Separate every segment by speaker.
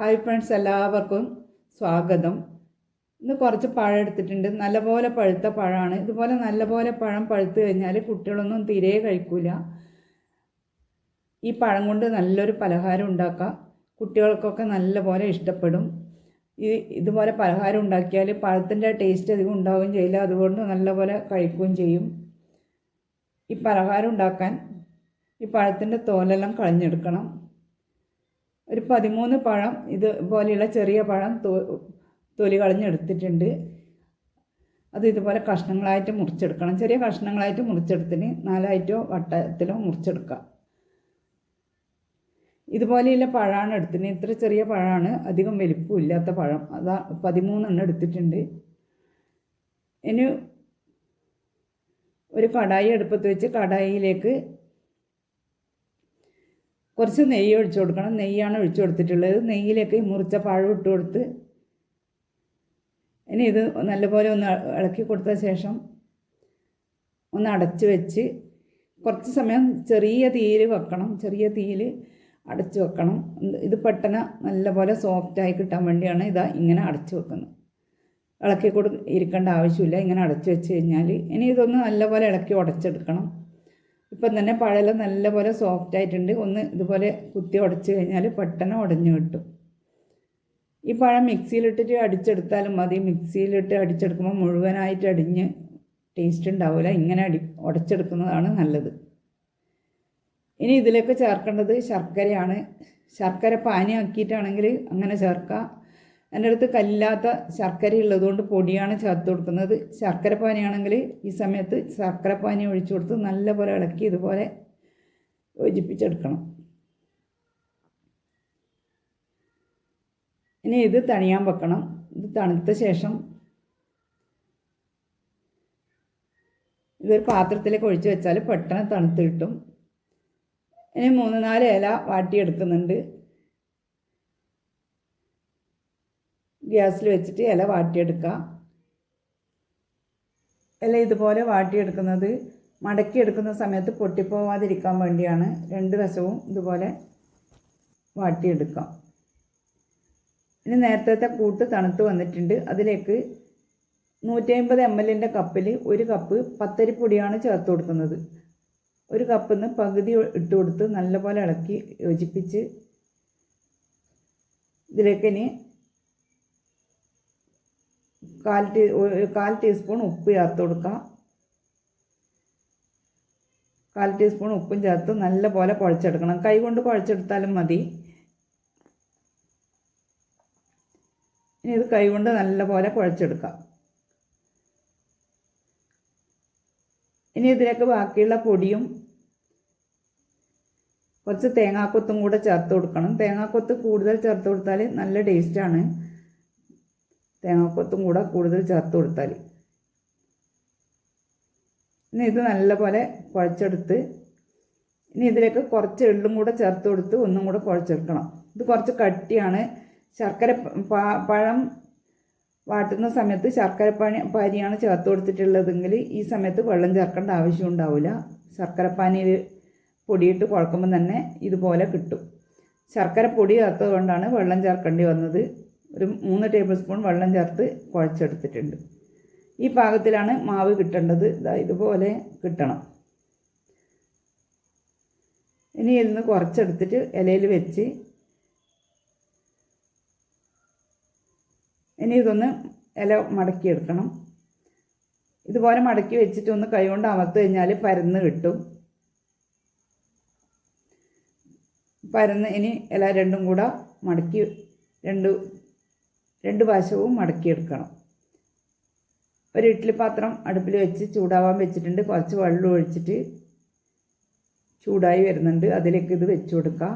Speaker 1: Hi friends എല്ലാവർക്കും സ്വാഗതം. ഇന്ന് കുറച്ച് പഴം എടുത്തിട്ടുണ്ട്. നല്ലപോലെ പഴുത്ത പഴമാണ്. ഇതുപോലെ നല്ലപോലെ പഴം പഴുത്ത് കഴിഞ്ഞാൽ കുട്ടികളൊന്നും തീരെ കഴിക്കില്ല ഈ പഴം കൊണ്ട് നല്ലൊരു പലഹാരം ഉണ്ടാക്കാം. കുട്ടികൾക്കൊക്കെ നല്ലപോലെ ഇഷ്ടപ്പെടും. ഈ ഇതുപോലെ പലഹാരം ഉണ്ടാക്കിയാൽ പഴത്തിന്റെ ടേസ്റ്റ് അധികം ഉണ്ടാവുകയും ചെയ്യില്ല. അതുകൊണ്ട് നല്ലപോലെ കഴിക്കുകയും ചെയ്യും. ഈ പലഹാരം ഉണ്ടാക്കാൻ ഈ പഴത്തിന്റെ തോലെല്ലാം കളഞ്ഞെടുക്കണം. ഒരു പതിമൂന്ന് പഴം ഇതുപോലെയുള്ള ചെറിയ പഴം തൊലി കളഞ്ഞെടുത്തിട്ടുണ്ട്. അത് ഇതുപോലെ കഷ്ണങ്ങളായിട്ട് മുറിച്ചെടുക്കണം. ചെറിയ കഷ്ണങ്ങളായിട്ട് മുറിച്ചെടുത്തിന് നാലായിട്ടോ വട്ടത്തിലോ മുറിച്ചെടുക്കാം ഇതുപോലെയുള്ള പഴമാണ് എടുത്തിന്. ഇത്ര ചെറിയ പഴമാണ്. അധികം വലിപ്പമില്ലാത്ത പഴം. അതാ പതിമൂന്നെണ്ണം എടുത്തിട്ടുണ്ട്. ഇനി ഒരു കടായി അടുപ്പത്ത് വെച്ച് കടായിയിലേക്ക് കുറച്ച് നെയ്യ് ഒഴിച്ചു കൊടുക്കണം. നെയ്യാണ് ഒഴിച്ചു കൊടുത്തിട്ടുള്ളത്. നെയ്യിലേക്ക് മുറിച്ച പഴം ഇട്ട് കൊടുത്ത് ഇനി ഇത് നല്ലപോലെ ഒന്ന് ഇളക്കി കൊടുത്ത ശേഷം ഒന്ന് അടച്ചു വെച്ച് കുറച്ച് സമയം ചെറിയ തീയിൽ വെക്കണം. ചെറിയ തീയിൽ അടച്ചു വെക്കണം. ഇത് പെട്ടെന്ന് നല്ലപോലെ സോഫ്റ്റായി കിട്ടാൻ വേണ്ടിയാണ് ഇതാ ഇങ്ങനെ അടച്ചു വെക്കുന്നത്. ഇളക്കി കൊടു ഇരിക്കേണ്ട ആവശ്യമില്ല. ഇങ്ങനെ അടച്ചു വെച്ച് കഴിഞ്ഞാൽ ഇനി ഇതൊന്ന് നല്ലപോലെ ഇളക്കി ഉടച്ചെടുക്കണം. ഇപ്പം തന്നെ പഴല നല്ലപോലെ സോഫ്റ്റ് ആയിട്ടുണ്ട്. ഒന്ന് ഇതുപോലെ കുത്തി ഉടച്ച് കഴിഞ്ഞാൽ പെട്ടെന്ന് ഉടഞ്ഞു കിട്ടും. ഈ പഴം മിക്സിയിലിട്ടിട്ട് അടിച്ചെടുത്താലും മതി. മിക്സിയിലിട്ട് അടിച്ചെടുക്കുമ്പോൾ മുഴുവനായിട്ട് അടിഞ്ഞ് ടേസ്റ്റ് ഉണ്ടാവില്ല ഇങ്ങനെ അടി ഉടച്ചെടുക്കുന്നതാണ് നല്ലത്. ഇനി ഇതിലേക്ക് ചേർക്കേണ്ടത് ശർക്കരയാണ്. ശർക്കര പാനിയാക്കിയിട്ടാണെങ്കിൽ അങ്ങനെ ചേർക്കാം. എന്റെ അടുത്ത് കല്ലാത്ത ശർക്കര ഉള്ളതുകൊണ്ട് പൊടിയാണ് ചേർത്ത് കൊടുക്കുന്നത്. ശർക്കര പാനിയാണെങ്കിൽ ഈ സമയത്ത് ശർക്കര പാനി ഒഴിച്ചു കൊടുത്ത് നല്ലപോലെ ഇളക്കി ഇതുപോലെ യോജിപ്പിച്ചെടുക്കണം. ഇനി ഇത് തണിയാൻ വെക്കണം. ഇത് തണുത്ത ശേഷം ഇതൊരു പാത്രത്തിലേക്ക് ഒഴിച്ചു വെച്ചാൽ പെട്ടെന്ന് തണുത്ത് കിട്ടും ഇനി മൂന്ന് നാല് ഇല വാട്ടിയെടുക്കുന്നുണ്ട്. ഗ്യാസിൽ വെച്ചിട്ട് ഇല വാട്ടിയെടുക്കുക ഇല ഇതുപോലെ വാട്ടിയെടുക്കുന്നത് മടക്കിയെടുക്കുന്ന സമയത്ത് പൊട്ടിപ്പോവാതിരിക്കാൻ വേണ്ടിയാണ്. രണ്ട് വശവും ഇതുപോലെ വാട്ടിയെടുക്കാം. ഇനി നേരത്തെ കൂട്ട് തണുത്ത് വന്നിട്ടുണ്ട്. അതിലേക്ക് നൂറ്റി അമ്പത് എം എല്ലിന്റെ കപ്പിൽ ഒരു കപ്പ് പത്തരിപ്പൊടിയാണ് ചേർത്ത് കൊടുക്കുന്നത്. ഒരു കപ്പിൽ നിന്ന് പകുതി ഇട്ട് കൊടുത്ത് നല്ലപോലെ ഇളക്കി യോജിപ്പിച്ച് ഇതിലേക്ക് ഇനി കാൽ ടീ കാൽ ടീസ്പൂൺ ഉപ്പ് ചേർത്ത് കൊടുക്കാം. കാൽ ടീസ്പൂൺ ഉപ്പും ചേർത്ത് നല്ല പോലെ കുഴച്ചെടുക്കണം. കൈ കൊണ്ട് കുഴച്ചെടുത്താലും മതി. ഇനി ഇത് കൈ കൊണ്ട് നല്ല പോലെ കുഴച്ചെടുക്കാം. ഇനി ഇതിലേക്ക് ബാക്കിയുള്ള പൊടിയും കുറച്ച് തേങ്ങാക്കൊത്തും കൂടെ ചേർത്ത് കൊടുക്കണം. തേങ്ങാക്കൊത്ത് കൂടുതൽ ചേർത്ത് കൊടുത്താൽ നല്ല ടേസ്റ്റാണ് തേങ്ങാക്കൊത്തും കൂടെ കൂടുതൽ ചേർത്ത് കൊടുത്താൽ ഇനി ഇത് നല്ലപോലെ കുഴച്ചെടുത്ത് ഇനി ഇതിലേക്ക് കുറച്ച് എള്ളും കൂടെ ചേർത്ത് കൊടുത്ത് ഒന്നും കൂടെ കുഴച്ചെടുക്കണം. ഇത് കുറച്ച് കട്ടിയാണ്. ശർക്കര പഴം വാട്ടുന്ന സമയത്ത് ശർക്കര പാനി പാനിയാണ് ചേർത്ത് കൊടുത്തിട്ടുള്ളതെങ്കിൽ ഈ സമയത്ത് വെള്ളം ചേർക്കേണ്ട ആവശ്യം ഉണ്ടാവില്ല ശർക്കരപ്പാനിയിൽ പൊടിയിട്ട് കുഴക്കുമ്പോൾ തന്നെ ഇതുപോലെ കിട്ടും. ശർക്കര പൊടി ചേർത്തത് കൊണ്ടാണ് വെള്ളം ചേർക്കേണ്ടി വന്നത്. ഒരു മൂന്ന് ടേബിൾ സ്പൂൺ വെള്ളം ചേർത്ത് കുഴച്ചെടുത്തിട്ടുണ്ട്. ഈ പാകത്തിലാണ് മാവ് കിട്ടേണ്ടത്. ഇതാ ഇതുപോലെ കിട്ടണം. ഇനി ഇന്ന് കുറച്ചെടുത്തിട്ട് ഇലയിൽ വെച്ച് ഇനി ഇതൊന്ന് ഇല മടക്കിയെടുക്കണം. ഇതുപോലെ മടക്കി വെച്ചിട്ട് ഒന്ന് കൈകൊണ്ട് അമർത്ത് കഴിഞ്ഞാൽ പരന്ന് കിട്ടും. പരന്ന് ഇനി ഇല രണ്ടും കൂടെ മടക്കി രണ്ട് രണ്ട് വശവും മടക്കിയെടുക്കണം. ഒരു ഇഡ്ഡലി പാത്രം അടുപ്പിൽ വെച്ച് ചൂടാവാൻ വെച്ചിട്ടുണ്ട്. കുറച്ച് വെള്ളം ഒഴിച്ചിട്ട് ചൂടായി വരുന്നുണ്ട്. അതിലേക്ക് ഇത് വെച്ച് കൊടുക്കാം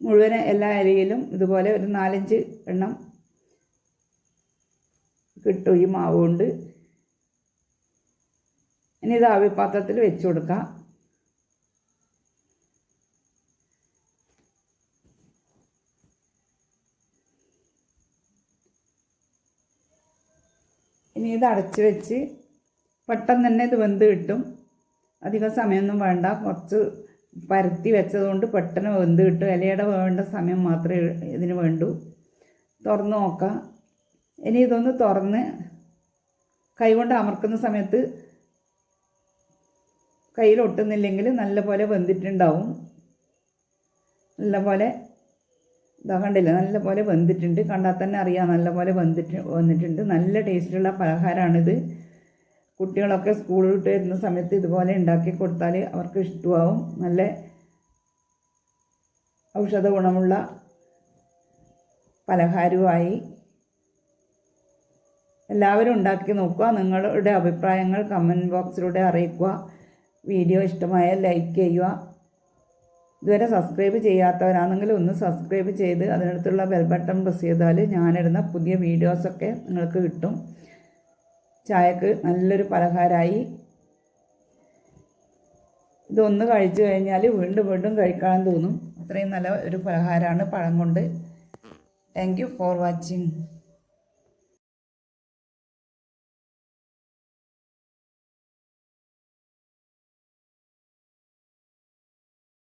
Speaker 1: മുഴുവൻ എല്ലാ അരിയിലും ഇതുപോലെ ഒരു നാലഞ്ച് എണ്ണം കിട്ടും ഈ മാവ് കൊണ്ട് ഇനി ഇത് ആവിപാത്രത്തിൽ വെച്ച് കൊടുക്കാം ഇനി ഇത് അടച്ച് വെച്ച് പെട്ടെന്ന് തന്നെ ഇത് വെന്ത് കിട്ടും. അധികം സമയമൊന്നും വേണ്ട. കുറച്ച് പരത്തി വെച്ചതുകൊണ്ട് പെട്ടെന്ന് വെന്ത് കിട്ടും. ഇലയുടെ വേണ്ട സമയം മാത്രമേ ഇതിന് വേണ്ടൂ. തുറന്ന് നോക്കാം. ഇനി ഇതൊന്ന് തുറന്ന് കൈകൊണ്ട് അമർക്കുന്ന സമയത്ത് കയ്യിലൊട്ടുന്നില്ലെങ്കിൽ നല്ലപോലെ വെന്തിട്ടുണ്ടാവും. നല്ലപോലെ ഇതാ കണ്ടില്ല? നല്ലപോലെ വെന്തിട്ടുണ്ട്. കണ്ടാൽ തന്നെ അറിയാം. നല്ല പോലെ വെന്തിട്ട് വന്നിട്ടുണ്ട്. നല്ല ടേസ്റ്റുള്ള പലഹാരമാണിത് കുട്ടികളൊക്കെ സ്കൂളിൽ വിട്ട് വരുന്ന സമയത്ത് ഇതുപോലെ ഉണ്ടാക്കി കൊടുത്താൽ അവർക്ക് ഇഷ്ടമാവും. നല്ല ഔഷധ ഗുണമുള്ള പലഹാരവുമായി എല്ലാവരും ഉണ്ടാക്കി നോക്കുക. നിങ്ങളുടെ അഭിപ്രായങ്ങൾ കമന്റ് ബോക്സിലൂടെ അറിയിക്കുക. വീഡിയോ ഇഷ്ടമായാൽ ലൈക്ക് ചെയ്യുക. ഇതുവരെ സബ്സ്ക്രൈബ് ചെയ്യാത്തവരാണെങ്കിൽ ഒന്ന് സബ്സ്ക്രൈബ് ചെയ്ത് അതിനടുത്തുള്ള ബെൽ ബട്ടൺ പ്രസ് ചെയ്താൽ ഞാനിടുന്ന പുതിയ വീഡിയോസൊക്കെ നിങ്ങൾക്ക് കിട്ടും. ചായക്ക് നല്ലൊരു പലഹാരമായി. ഇതൊന്ന് കഴിച്ചു കഴിഞ്ഞാൽ വീണ്ടും വീണ്ടും കഴിക്കാൻ തോന്നും. അത്രയും നല്ല ഒരു പലഹാരമാണ് പഴം കൊണ്ട്. Thank you for watching